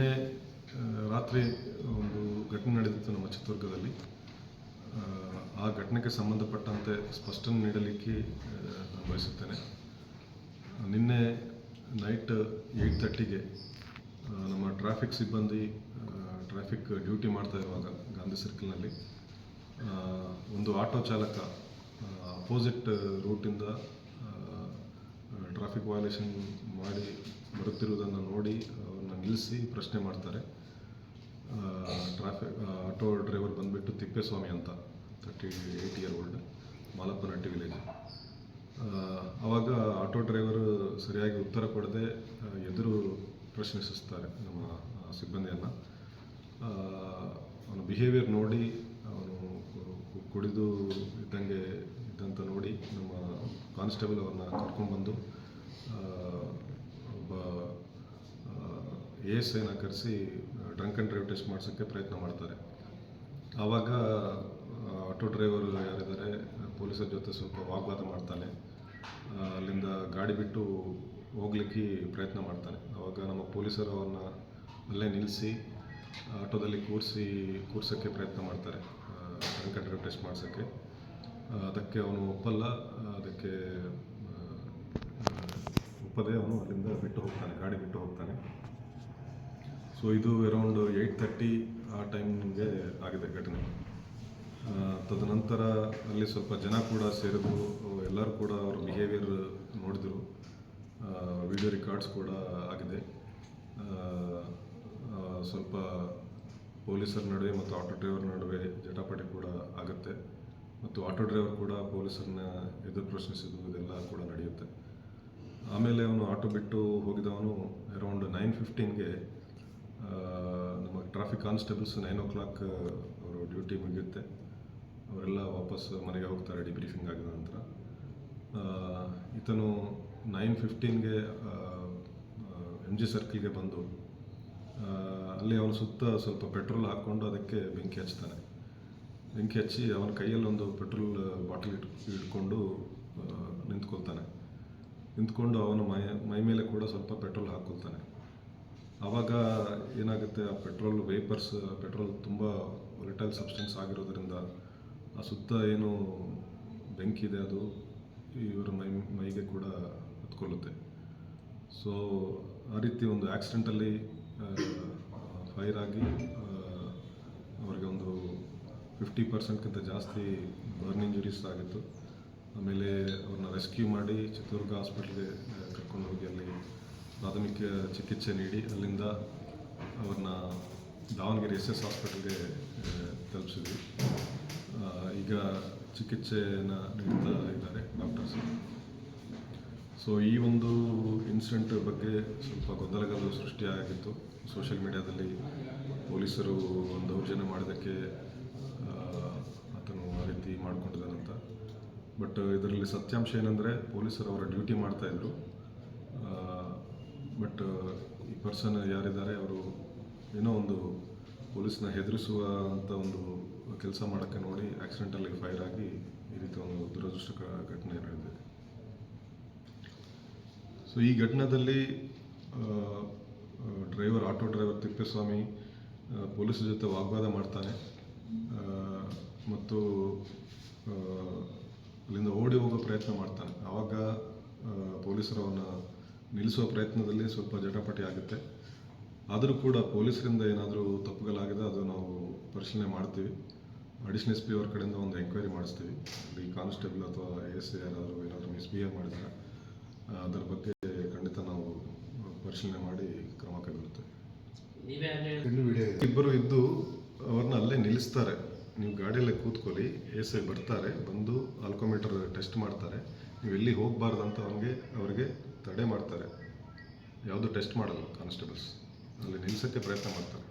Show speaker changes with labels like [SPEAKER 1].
[SPEAKER 1] ನಿನ್ನೆ ರಾತ್ರಿ ಒಂದು ಘಟನೆ ನಡೆದಿತ್ತು ನಮ್ಮ ಚಿತ್ರದುರ್ಗದಲ್ಲಿ. ಆ, ಘಟನೆಗೆ ಸಂಬಂಧಪಟ್ಟಂತೆ ಸ್ಪಷ್ಟನೆ ನೀಡಲಿಕ್ಕೆ ನಾನು ಬಯಸುತ್ತೇನೆ. ನಿನ್ನೆ ನೈಟ್ ಏಯ್ಟ್ ತರ್ಟಿಗೆ ನಮ್ಮ ಟ್ರಾಫಿಕ್ ಸಿಬ್ಬಂದಿ ಟ್ರಾಫಿಕ್ ಡ್ಯೂಟಿ ಮಾಡ್ತಾ ಇರುವಾಗ ಗಾಂಧಿ ಸರ್ಕಲ್ನಲ್ಲಿ ಒಂದು ಆಟೋ ಚಾಲಕ ಅಪೋಸಿಟ್ ರೂಟಿಂದ ಟ್ರಾಫಿಕ್ ವಯೋಲೇಷನ್ ಮಾಡಿ ಬರುತ್ತಿರುವುದನ್ನು ನೋಡಿ ನಿಲ್ಲಿಸಿ ಪ್ರಶ್ನೆ ಮಾಡ್ತಾರೆ. ಟ್ರಾಫಿಕ್ ಆಟೋ ಡ್ರೈವರ್ ಬಂದುಬಿಟ್ಟು ತಿಪ್ಪೇಸ್ವಾಮಿ ಅಂತ thirty eight year old Malappanahatti village ಆವಾಗ ಆಟೋ ಡ್ರೈವರು ಸರಿಯಾಗಿ ಉತ್ತರ ಕೊಡದೆ ಎದುರು ಪ್ರಶ್ನಿಸುತ್ತಾರೆ ನಮ್ಮ ಸಿಬ್ಬಂದಿಯನ್ನು. ಅವನ ಬಿಹೇವಿಯರ್ ನೋಡಿ, ಅವನು ಕುಡಿದು ಇದ್ದಂಗೆ ಇದ್ದಂತ ನೋಡಿ ನಮ್ಮ ಕಾನ್ಸ್ಟೇಬಲ್ ಅವ್ರನ್ನ ಕರ್ಕೊಂಡ್ಬಂದು ಒಬ್ಬ ಎ ಎಸ್ ಐನ ಕರೆಸಿ ಡ್ರಂಕ್ ಆ್ಯಂಡ್ ಡ್ರೈವ್ ಟೆಸ್ಟ್ ಮಾಡಿಸೋಕ್ಕೆ ಪ್ರಯತ್ನ ಮಾಡ್ತಾರೆ. ಆವಾಗ ಆಟೋ ಡ್ರೈವರ್ ಯಾರಿದ್ದಾರೆ, ಪೊಲೀಸರ ಜೊತೆ ಸ್ವಲ್ಪ ವಾಗ್ವಾದ ಮಾಡ್ತಾನೆ. ಅಲ್ಲಿಂದ ಗಾಡಿ ಬಿಟ್ಟು ಹೋಗ್ಲಿಕ್ಕೆ ಪ್ರಯತ್ನ ಮಾಡ್ತಾನೆ. ಆವಾಗ ನಮ್ಮ ಪೊಲೀಸರು ಅವನ್ನ ಅಲ್ಲೇ ನಿಲ್ಲಿಸಿ, ಆಟೋದಲ್ಲಿ ಕೂರಿಸಿ, ಕೂರ್ಸೋಕ್ಕೆ ಪ್ರಯತ್ನ ಮಾಡ್ತಾರೆ ಡ್ರಂಕ್ ಆ್ಯಂಡ್ ಡ್ರೈವ್ ಟೆಸ್ಟ್ ಮಾಡಿಸೋಕ್ಕೆ. ಅದಕ್ಕೆ ಅವನು ಒಪ್ಪಲ್ಲ, ಅದಕ್ಕೆ ಒಪ್ಪದೆ ಅವನು ಅಲ್ಲಿಂದ ಬಿಟ್ಟು ಹೋಗ್ತಾನೆ, ಗಾಡಿ ಬಿಟ್ಟು ಹೋಗ್ತಾನೆ. ಸೊ ಇದು ಅರೌಂಡ್ ಏಯ್ಟ್ ತರ್ಟಿ ಆ ಟೈಮ್ಗೆ ಆಗಿದೆ ಘಟನೆ. ತದನಂತರ ಅಲ್ಲಿ ಸ್ವಲ್ಪ ಜನ ಕೂಡ ಸೇರಿದ್ರು, ಎಲ್ಲರೂ ಕೂಡ ಅವ್ರ ಬಿಹೇವಿಯರ್ ನೋಡಿದ್ರು. ವಿಡಿಯೋ ರೆಕಾರ್ಡ್ಸ್ ಕೂಡ ಆಗಿದೆ. ಸ್ವಲ್ಪ ಪೊಲೀಸರ ನಡುವೆ ಮತ್ತು ಆಟೋ ಡ್ರೈವರ್ ನಡುವೆ ಜಟಾಪಟಿ ಕೂಡ ಆಗುತ್ತೆ. ಮತ್ತು ಆಟೋ ಡ್ರೈವರ್ ಕೂಡ ಪೊಲೀಸರನ್ನ ಎದುರು ಪ್ರಶ್ನಿಸಿದ್ದು ಇದೆಲ್ಲ ಕೂಡ ನಡೆಯುತ್ತೆ. ಆಮೇಲೆ ಅವನು ಆಟೋ ಬಿಟ್ಟು ಹೋಗಿದವನು ಅರೌಂಡ್ ನೈನ್ ಫಿಫ್ಟೀನ್ಗೆ ನಮ್ಮ traffic constables nine o'clock ಅವರು ಡ್ಯೂಟಿ ಮುಗಿಯುತ್ತೆ. ಅವರೆಲ್ಲ ವಾಪಸ್ ಮನೆಗೆ ಹೋಗ್ತಾರೆ ಡಿಬ್ರೀಫಿಂಗ್ ಆಗಿದ ನಂತರ. ಈತನು ನೈನ್ ಫಿಫ್ಟೀನ್ಗೆ ಎಂ ಜಿ ಸರ್ಕಲ್ಗೆ ಬಂದು ಅಲ್ಲಿ ಅವನ ಸುತ್ತ ಸ್ವಲ್ಪ ಪೆಟ್ರೋಲ್ ಹಾಕ್ಕೊಂಡು ಅದಕ್ಕೆ ಬೆಂಕಿ ಹಚ್ತಾನೆ. ಬೆಂಕಿ ಹಚ್ಚಿ ಅವನ ಕೈಯಲ್ಲಿ ಒಂದು ಪೆಟ್ರೋಲ್ ಬಾಟಲ್ ಇಟ್, ಇಟ್ಕೊಂಡು ನಿಂತ್ಕೊಳ್ತಾನೆ. ನಿಂತ್ಕೊಂಡು ಅವನ ಮೈ ಮೈ ಮೇಲೆ ಕೂಡ ಸ್ವಲ್ಪ ಪೆಟ್ರೋಲ್ ಹಾಕ್ಕೊಳ್ತಾನೆ. ಆವಾಗ ಏನಾಗುತ್ತೆ, ಆ ಪೆಟ್ರೋಲ್ ವೇಪರ್ಸ್ ಪೆಟ್ರೋಲ್ ತುಂಬ ಒಲಿಟೈಲ್ ಸಬ್ಸ್ಟೆನ್ಸ್ ಆಗಿರೋದ್ರಿಂದ ಆ ಸುತ್ತ ಏನು ಬೆಂಕಿ ಇದೆ, ಅದು ಇವರ ಮೈ, ಮೈಗೆ ಕೂಡ ಹತ್ಕೊಳ್ಳುತ್ತೆ. ಸೊ ಆ ರೀತಿ ಒಂದು ಆಕ್ಸಿಡೆಂಟಲ್ಲಿ ಫೈರ್ ಆಗಿ ಅವರಿಗೆ ಒಂದು ಫಿಫ್ಟಿ ಪರ್ಸೆಂಟ್ಗಿಂತ ಜಾಸ್ತಿ ಬರ್ನ್ ಇಂಜುರೀಸ್ ಆಗಿತ್ತು. ಆಮೇಲೆ ಅವ್ರನ್ನ ರೆಸ್ಕ್ಯೂ ಮಾಡಿ ಚಿತ್ರದುರ್ಗ ಹಾಸ್ಪಿಟ್ಲ್ಗೆ ಕರ್ಕೊಂಡು ಹೋಗಿ ಅಲ್ಲಿ ಪ್ರಾಥಮಿಕ ಚಿಕಿತ್ಸೆ ನೀಡಿ ಅಲ್ಲಿಂದ ಅವ್ರನ್ನ ದಾವಣಗೆರೆ ಎಸ್ ಎಸ್ ಹಾಸ್ಪಿಟಲ್ಗೆ ತಲುಪಿಸಿದ್ವಿ. ಈಗ ಚಿಕಿತ್ಸೆಯನ್ನು ನೀಡ್ತಾ ಇದ್ದಾರೆ ಡಾಕ್ಟರ್ಸ್. ಸೊ ಈ ಒಂದು ಇನ್ಸಿಡೆಂಟ್ ಬಗ್ಗೆ ಸ್ವಲ್ಪ ಗೊಂದಲಗಳು ಸೃಷ್ಟಿಯಾಗಿತ್ತು. ಸೋಷಿಯಲ್ ಮೀಡಿಯಾದಲ್ಲಿ ಪೊಲೀಸರು ಒಂದು ದೌರ್ಜನ್ಯ ಮಾಡೋದಕ್ಕೆ ಆ, ಆತನು ಆ ರೀತಿ ಮಾಡಿಕೊಂಡಿದ್ದಾನಂತ. ಬಟ್ ಇದರಲ್ಲಿ ಸತ್ಯಾಂಶ ಏನಂದರೆ ಪೊಲೀಸರು ಅವರ ಡ್ಯೂಟಿ ಮಾಡ್ತಾಯಿದ್ರು ಬಟ್ ಈ ಪರ್ಸನ್ ಯಾರಿದ್ದಾರೆ, ಅವರು ಏನೋ ಒಂದು ಪೊಲೀಸ್ನ ಹೆದರಿಸುವ ಒಂದು ಕೆಲಸ ಮಾಡೋಕ್ಕೆ ನೋಡಿ ಆಕ್ಸಿಡೆಂಟಲ್ಲಿ ಫೈರ್ ಆಗಿ ಈ ರೀತಿ ಒಂದು ದುರದೃಷ್ಟಕರ ಘಟನೆ ನಡೆದಿದೆ. ಸೊ ಈ ಘಟನೆಯಲ್ಲಿ driver auto driver Thippeswamy police ಜೊತೆ ವಾಗ್ವಾದ ಮಾಡ್ತಾನೆ. ಮತ್ತು ಅಲ್ಲಿಂದ ಓಡಿ ಹೋಗೋ ಪ್ರಯತ್ನ ಮಾಡ್ತಾನೆ. ಆವಾಗ ಪೊಲೀಸರು ಅವನ್ನ ನಿಲ್ಲಿಸುವ ಪ್ರಯತ್ನದಲ್ಲಿ ಸ್ವಲ್ಪ ಜಟಾಪಟಿ ಆಗುತ್ತೆ. ಆದರೂ ಕೂಡ ಪೊಲೀಸರಿಂದ ಏನಾದರೂ ತಪ್ಪುಗಳಾಗಿದೆ ಅದು ನಾವು ಪರಿಶೀಲನೆ ಮಾಡ್ತೀವಿ. ಅಡಿಷನಲ್ ಎಸ್ ಪಿ ಅವ್ರ ಕಡೆಯಿಂದ ಒಂದು ಎಂಕ್ವೈರಿ ಮಾಡಿಸ್ತೀವಿ. ಈ ಕಾನ್ಸ್ಟೇಬಲ್ ಅಥವಾ ಎಸ್ ಯಾರಾದರೂ ಏನಾದರೂ ಮಿಸ್ಬಿಹೇವ್ ಮಾಡಿದರೆ ಅದರ ಬಗ್ಗೆ ಖಂಡಿತ ನಾವು ಪರಿಶೀಲನೆ ಮಾಡಿ ಕ್ರಮ ಕೈಗೊಳ್ಳುತ್ತೇವೆ. ಇಬ್ಬರು ಇದ್ದು ಅವ್ರನ್ನ ಅಲ್ಲೇ ನಿಲ್ಲಿಸ್ತಾರೆ. ನೀವು ಗಾಡಿಯಲ್ಲೇ ಕೂತ್ಕೊಳ್ಳಿ. ಎಸ್ ಐ ಬರ್ತಾರೆ. ಬಂದು ಆಲ್ಕೋಮೀಟರ್ ಟೆಸ್ಟ್ ಮಾಡ್ತಾರೆ. ನೀವು ಎಲ್ಲಿ ಹೋಗಬಾರ್ದು ಅಂತ ಅವನಿಗೆ, ಅವರಿಗೆ ತಡೆ ಮಾಡ್ತಾರೆ. ಯಾವುದು ಟೆಸ್ಟ್ ಮಾಡಲ್ಲ ಕಾನ್ಸ್ಟೇಬಲ್ಸ್ ಅಲ್ಲಿ ನಿಲ್ಲಿಸೋಕ್ಕೆ ಪ್ರಯತ್ನ ಮಾಡ್ತಾರೆ.